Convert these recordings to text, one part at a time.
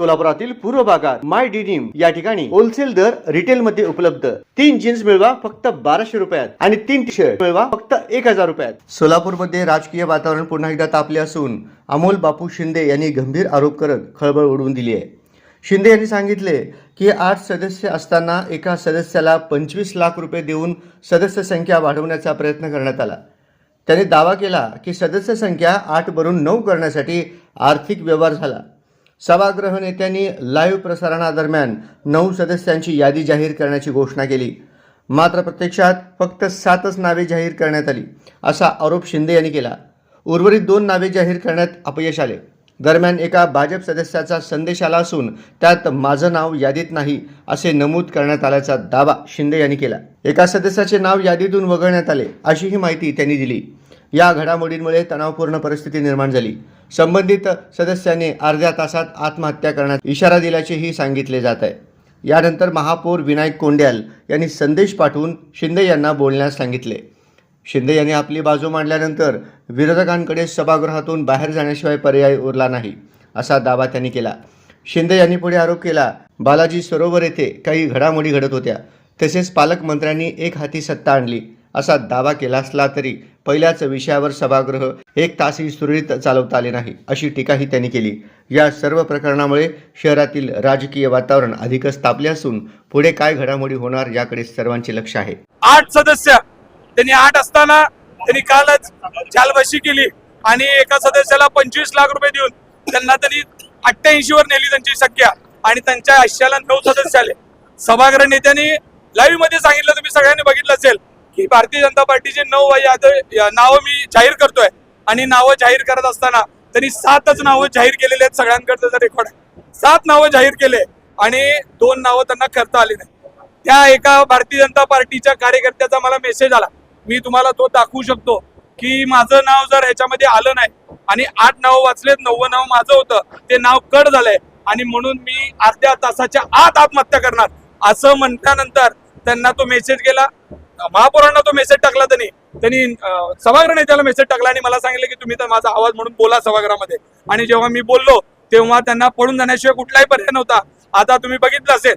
सोलापुरातील पूर्व भागात माय डिनिम या ठिकाणी होलसेल दर रिटेल मध्ये उपलब्ध. तीन जीन्स मिळवा फक्त बाराशे रुपयात आणि तीन टी शर्ट मिळवा फक्त एक हजार रुपयात. सोलापूरमध्ये राजकीय वातावरण पुन्हा एकदा तापले असून अमोल बापू शिंदे यांनी गंभीर आरोप करत खळबळ उडवून दिली आहे. शिंदे यांनी सांगितले की आठ सदस्य असताना एका सदस्याला पंचवीस लाख रुपये देऊन सदस्य संख्या वाढवण्याचा प्रयत्न करण्यात आला. त्यांनी दावा केला की सदस्य संख्या आठवरून नऊ करण्यासाठी आर्थिक व्यवहार झाला. सभागृह नेत्यांनी लाईव्ह प्रसारणादरम्यान नऊ सदस्यांची यादी जाहीर करण्याची घोषणा केली. मात्र प्रत्यक्षात फक्त सातच नावे जाहीर करण्यात आली असा आरोप शिंदे यांनी केला. उर्वरित दोन नावे जाहीर करण्यात अपयश आले. दरम्यान एका भाजप सदस्याचा संदेश आला असून त्यात माझं नाव यादीत नाही असे नमूद करण्यात आल्याचा दावा शिंदे यांनी केला. एका सदस्याचे नाव यादीतून वगळण्यात आले अशीही माहिती त्यांनी दिली. या घडामोडींमुळे तणावपूर्ण परिस्थिती निर्माण झाली. संबंधित सदस्यांनी अर्ध्या तासात आत्महत्या करण्यात इशारा दिल्याचेही सांगितले जात आहे. यानंतर महापौर विनायक कोंड्याल यांनी संदेश पाठवून शिंदे यांना बोलण्यास सांगितले. शिंदे यांनी आपली बाजू मांडल्यानंतर विरोधकांकडे सभागृहातून बाहेर जाण्याशिवाय पर्याय उरला नाही असा दावा त्यांनी केला. शिंदे यांनी पुढे आरोप केला बालाजी सरोवर येथे काही घडामोडी घडत होत्या. तसेच पालकमंत्र्यांनी एक हाती सत्ता आणली. असा दावा केला असला तरी पहिल्याच विषयावर सभागृह एक तासही सुरळीत चालवता आले नाही अशी टीकाही त्यांनी केली. या सर्व प्रकरणामुळे शहरातील राजकीय वातावरण अधिकच तापले असून पुढे काय घडामोडी होणार याकडे सर्वांचे लक्ष आहे. आठ सदस्य त्यांनी आठ असताना त्यांनी कालच चालबाशी केली आणि एका सदस्याला पंचवीस लाख रुपये देऊन त्यांना त्यांनी अठ्ठ्याऐंशी वर नेली त्यांची संख्या आणि त्यांच्या आशियाला नऊ सदस्य आले. सभागृह नेत्यांनी लाईव्हमध्ये सांगितलं तुम्ही सगळ्यांनी बघितलं असेल. की भारतीय जनता पार्टीचे नऊ नावं मी जाहीर करतोय. आणि नावं जाहीर करत असताना त्यांनी सातच नावं जाहीर केलेले आहेत सगळ्यांकडचं रेकॉर्ड आहे. सात नावं जाहीर केले आणि दोन नावं त्यांना करता आली नाही त्या एका भारतीय जनता पार्टीच्या कार्यकर्त्याचा मला मेसेज आला. मी तुम्हाला तो दाखवू शकतो की माझं नाव जर ह्याच्यामध्ये आलं नाही आणि आठ नाव वाचलेत नव्वद नाव माझं होतं ते नाव कट झालंय आणि म्हणून मी अर्ध्या तासाच्या आत आत्महत्या करणार. असं म्हटल्यानंतर त्यांना तो मेसेज गेला. महापौरांना तो मेसेज टाकला त्यांनी. त्यांनी सभागृह नेत्याला मेसेज टाकला आणि मला सांगितलं की तुम्ही तर माझा आवाज म्हणून बोला सभागृहामध्ये. आणि जेव्हा मी बोललो तेव्हा त्यांना पळून जाण्याशिवाय कुठलाही पर्याय नव्हता. आता तुम्ही बघितलं असेल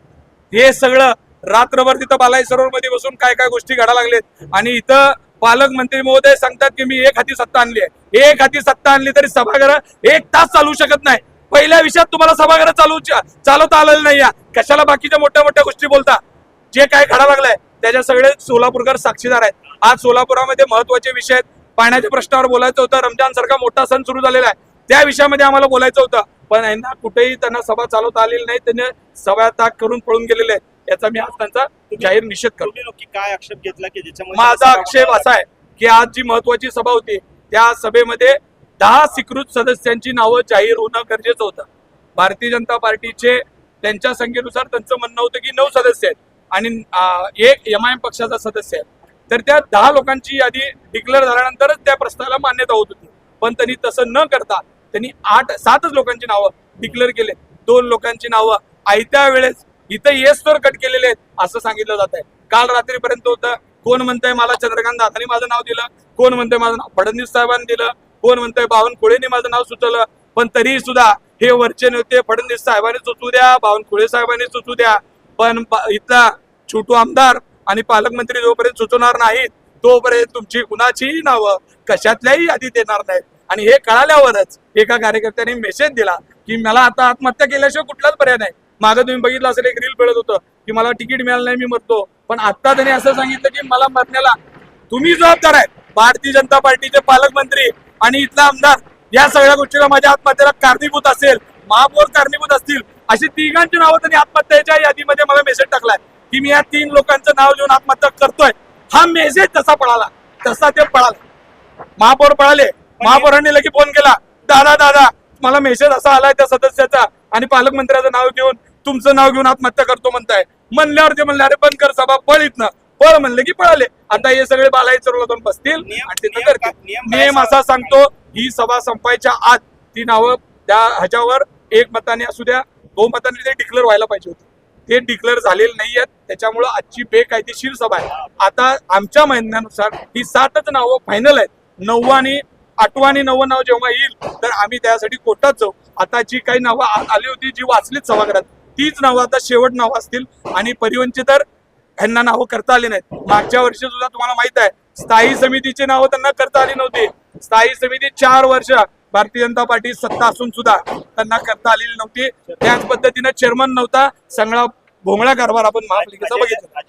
हे सगळं रात्रभर तिथं बालाई सरोवरमध्ये बसून काय काय गोष्टी घडा लागलेत. आणि इथं पालकमंत्री महोदय सांगतात की मी एक हाती सत्ता आणली आहे. एक हाती सत्ता आणली तरी सभागृह एक तास चालू शकत नाही. पहिल्या विषयात तुम्हाला सभागृह चालू चालवता आलेलं नाही कशाला बाकीच्या मोठ्या मोठ्या गोष्टी बोलता? जे काय घडा लागलाय त्याच्या सगळे सोलापूरकर साक्षीदार आहेत. आज सोलापुरामध्ये महत्त्वाचे विषय आहेत. पाण्याच्या प्रश्नावर बोलायचं होतं. रमजान सारखा मोठा सण सुरू झालेला आहे. त्या विषयामध्ये आम्हाला बोलायचं होतं. पण यांना कुठेही त्यांना सभा चालवता आलेली नाही. त्यांनी सभा ताक करून पळून गेलेले आहेत. याचा मी आज त्यांचा जाहीर निषेध करतो. काय आक्षेप घेतला की माझा आक्षेप असा आहे की आज जी महत्वाची सभा होती त्या सभेमध्ये दहा स्वीकृत सदस्यांची नावं जाहीर होणं गरजेचं होतं. भारतीय जनता पार्टीचे त्यांच्या संख्येनुसार त्यांचं म्हणणं होतं की नऊ सदस्य आहेत. आणि एक एम आय एम पक्षाचा सदस्य आहे. तर त्या दहा लोकांची यादी डिक्लेअर झाल्यानंतरच त्या प्रस्तावाला मान्यता होत होती. पण त्यांनी तसं न करता त्यांनी आठ सातच लोकांची नावं डिक्लेअर केले दोन लोकांची नावं आयत्या वेळेस इथं येस तर कट केलेले आहेत असं सांगितलं जात आहे काल रात्रीपर्यंत होतं कोण म्हणतंय मला चंद्रकांत दादानी माझं नाव दिलं कोण म्हणतंय माझं नाव फडणवीस साहेबांनी दिलं कोण म्हणतंय बावनकुळेने माझं नाव सुचवलं पण तरी सुद्धा हे वरचे नेते फडणवीस साहेबांनी सुचू द्या बावनकुळे साहेबांनी सुचू द्या. पण इथला छोटू आमदार आणि पालकमंत्री जोपर्यंत सुचवणार नाहीत तोपर्यंत तुमची कुणाचीही नावं कशातल्याही यादीत येणार नाहीत. आणि हे कळाल्यावरच एका कार्यकर्त्याने मेसेज दिला की मला आता आत्महत्या केल्याशिवाय कुठलाच पर्याय नाही. मागं तुम्ही बघितलं असेल एक रील मिळत होतं की मला तिकीट मिळालं नाही मी मरतो. पण आता त्यांनी असं सांगितलं की मला मरण्याला तुम्ही जबाबदार आहेत. भारतीय जनता पार्टीचे पालकमंत्री आणि इथला आमदार या सगळ्या गोष्टीला माझ्या आत्महत्येला कारणीभूत असेल महापौर कारणीभूत असतील अशी तिघांची नावं त्यांनी आत्महत्येच्या यादीमध्ये मला मेसेज टाकलाय. की मी या तीन लोकांचं नाव लिहून आत्महत्या करतोय. हा मेसेज तसा पळाला. तसा ते पळाला. महापौर पळाले. महापौरांनी लगे फोन केला. दादा दादा मला मेसेज असा आलाय त्या सदस्याचा आणि पालकमंत्र्याचं नाव घेऊन तुमचं नाव घेऊन आत्महत्या करतो म्हणताय. म्हणल्यावर ते म्हणले अरे बंद कर सभा पळ इथनं. पळ म्हणले की पळाले. आता हे सगळे बालाई चरवला जाऊन बसतील आणि करतील नियम असा सांगतो ही सभा संपायच्या आत ती नावं त्या ह्याच्यावर एक मताने असू द्या दोन मतांनी ते डिक्लेअर व्हायला पाहिजे होते. ते डिक्लेअर झालेले नाही आहेत त्याच्यामुळं आजची बेकायदेशीर सभा आहे. आता आमच्या म्हणण्यानुसार ही सातच नावं फायनल आहेत. नऊ आणि आठवं आणि नाव जेव्हा येईल तर आम्ही त्यासाठी कोर्टात जाऊ. आता जी काही नावं आली होती जी वाचलीत सभागृहात तीच नावं आता शेवट नावं असतील. आणि परिवहनची तर ह्यांना नावं करता आली नाहीत. मागच्या वर्षी सुद्धा तुम्हाला माहीत आहे स्थायी समितीची नावं त्यांना करता आली नव्हती. स्थायी समिती चार वर्ष भारतीय जनता पार्टी सत्ता असून सुद्धा त्यांना करता आलेली नव्हती. त्याच पद्धतीनं चेअरमन नव्हता. सगळा भोंगळा कारभार आपण महापालिकेचा बघितला.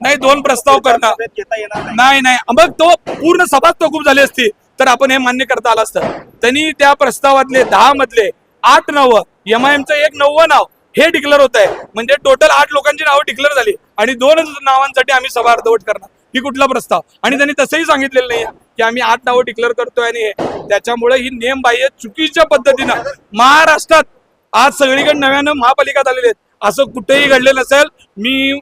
नाही दोन प्रस्ताव नाही. नाही नाही. मग तो पूर्ण सभाच तोकूब झाली असती. तर आपण हे मान्य करता आलं असतं. त्यांनी त्या प्रस्तावातले दहा मधले आठ नावं एमआयएमचं एक नववं नाव हे डिक्लेअर होत आहे म्हणजे टोटल आठ लोकांची नावं डिक्लेअर झाली. आणि दोनच नावांसाठी आम्ही सभा अर्धवट करणार. ही कुठला प्रस्ताव? आणि त्यांनी तसंही सांगितलेलं नाही की आम्ही आठ नावं डिक्लेअर करतोय आणि हे. त्याच्यामुळे ही नेमबाह्य चुकीच्या पद्धतीनं महाराष्ट्रात आज सगळीकडे नव्यानं महापालिका झालेले आहेत. असं कुठेही घडलेलं नसेल. मी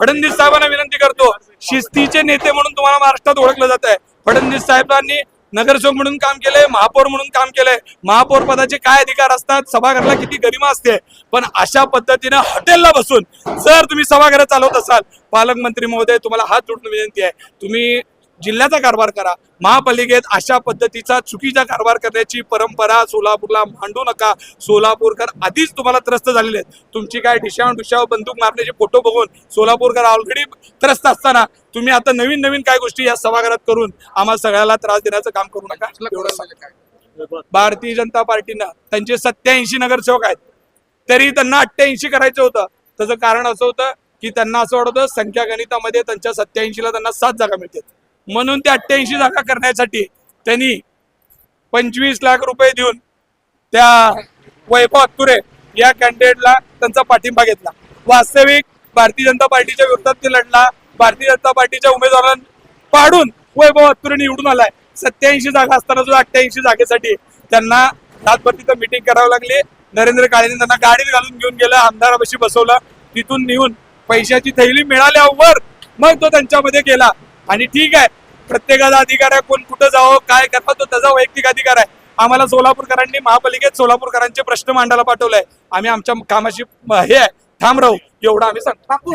फडणवीस साहेबांना विनंती करतो शिस्तीचे नेते म्हणून तुम्हाला महाराष्ट्रात ओळखलं जात आहे फडणवीस साहेबांनी नगरसेवक म्हणून काम केलंय महापौर म्हणून काम केलंय. महापौर पदाचे काय अधिकार असतात? सभागृहाला किती गरिमा असते? पण अशा पद्धतीनं हॉटेलला बसून जर तुम्ही सभागृह चालवत असाल पालकमंत्री महोदय तुम्हाला हात जोडून विनंती आहे. तुम्ही जिल्ह्याचा कारभार करा. महापालिकेत अशा पद्धतीचा चुकीचा कारभार करण्याची परंपरा सोलापूरला मांडू नका. सोलापूरकर आधीच तुम्हाला त्रस्त झालेले आहेत. तुमची काय डिशावर डिशावर बंदूक मारण्याचे फोटो बघून सोलापूरकर ऑलरेडी त्रस्त असताना तुम्ही आता नवीन नवीन काय गोष्टी या सभागृहात करून आम्हाला सगळ्याला त्रास देण्याचं काम करू नका. एवढं. भारतीय जनता पार्टीनं त्यांचे सत्याऐंशी नगरसेवक आहेत. तरी त्यांना अठ्ठ्याऐंशी करायचं होतं. त्याचं कारण असं होतं की त्यांना असं वाटत होतं संख्या गणितामध्ये त्यांच्या सत्याऐंशीला त्यांना सात जागा मिळतात. म्हणून त्या अठ्ठ्याऐंशी जागा करण्यासाठी त्यांनी पंचवीस लाख रुपये देऊन त्या वैभव अत्तुरे या कॅन्डिडेटला त्यांचा पाठिंबा घेतला. वास्तविक भारतीय जनता पार्टीच्या विरोधात ते लढला. भारतीय जनता पार्टीच्या उमेदवारांना पाडून वैभव अत्तुरे निवडून आलाय. सत्याऐंशी जागा असताना सुद्धा अठ्ठ्याऐंशी जागेसाठी त्यांना रातभर तिथं मिटिंग करावी लागली. नरेंद्र काळेने त्यांना गाडीत घालून घेऊन गेलं आमदारापाशी बसवलं. तिथून नेऊन पैशाची थैली मिळाल्यावर मग तो त्यांच्यामध्ये गेला. आणि ठीक आहे प्रत्येकाचा अधिकार आहे कोण कुठं जावं काय करावं तो त्याचा वैयक्तिक अधिकार आहे. आम्हाला सोलापूरकरांनी महापालिकेत सोलापूरकरांचे प्रश्न मांडायला पाठवलाय. आम्ही आमच्या कामाशी हे आहे. ठाम राहू एवढं आम्ही सांगतो.